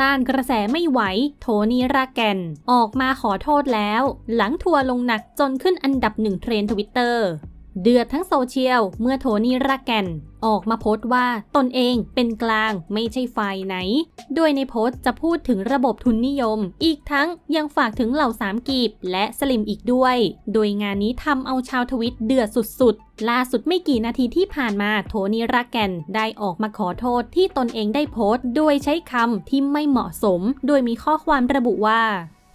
ต้านกระแสไม่ไหว โทนี่รากแกน ออกมาขอโทษแล้ว หลังทัวร์ลงหนักจนขึ้นอันดับหนึ่งเทรนทวิตเตอร์ เดือดทั้งโซเชียล เมื่อโทนี่รากแกนออกมาโพสต์ว่าตนเองเป็นกลางไม่ใช่ฝ่ายไหน โดยในโพสต์จะพูดถึงระบบทุนนิยม อีกทั้งยังฝากถึงเหล่าสามกีบและสลิมอีกด้วย โดยงานนี้ทำเอาชาวทวิตเดือดสุดๆ ล่าสุดไม่กี่นาทีที่ผ่านมาโทนี่รากแกนได้ออกมาขอโทษที่ตนเองได้โพสต์ โดยใช้คำที่ไม่เหมาะสม โดยมีข้อความระบุว่า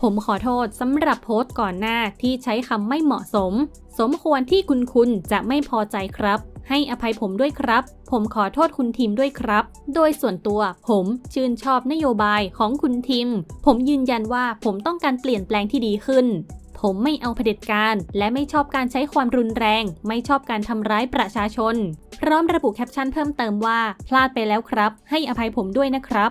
ผมขอโทษสำหรับโพสต์ก่อนหน้าที่ใช้คำไม่เหมาะสม สมควรที่คุณคุณจะไม่พอใจครับ ให้อภัยผมด้วยครับ ผมขอโทษคุณทีมด้วยครับ โดยส่วนตัวผมชื่นชอบนโยบายของคุณทีม ผมยืนยันว่าผมต้องการเปลี่ยนแปลงที่ดีขึ้น ผมไม่เอาเผด็จการ และไม่ชอบการใช้ความรุนแรง ไม่ชอบการทำร้ายประชาชน พร้อมระบุแคปชั่นเพิ่มเติมว่า พลาดไปแล้วครับ ให้อภัยผมด้วยนะครับ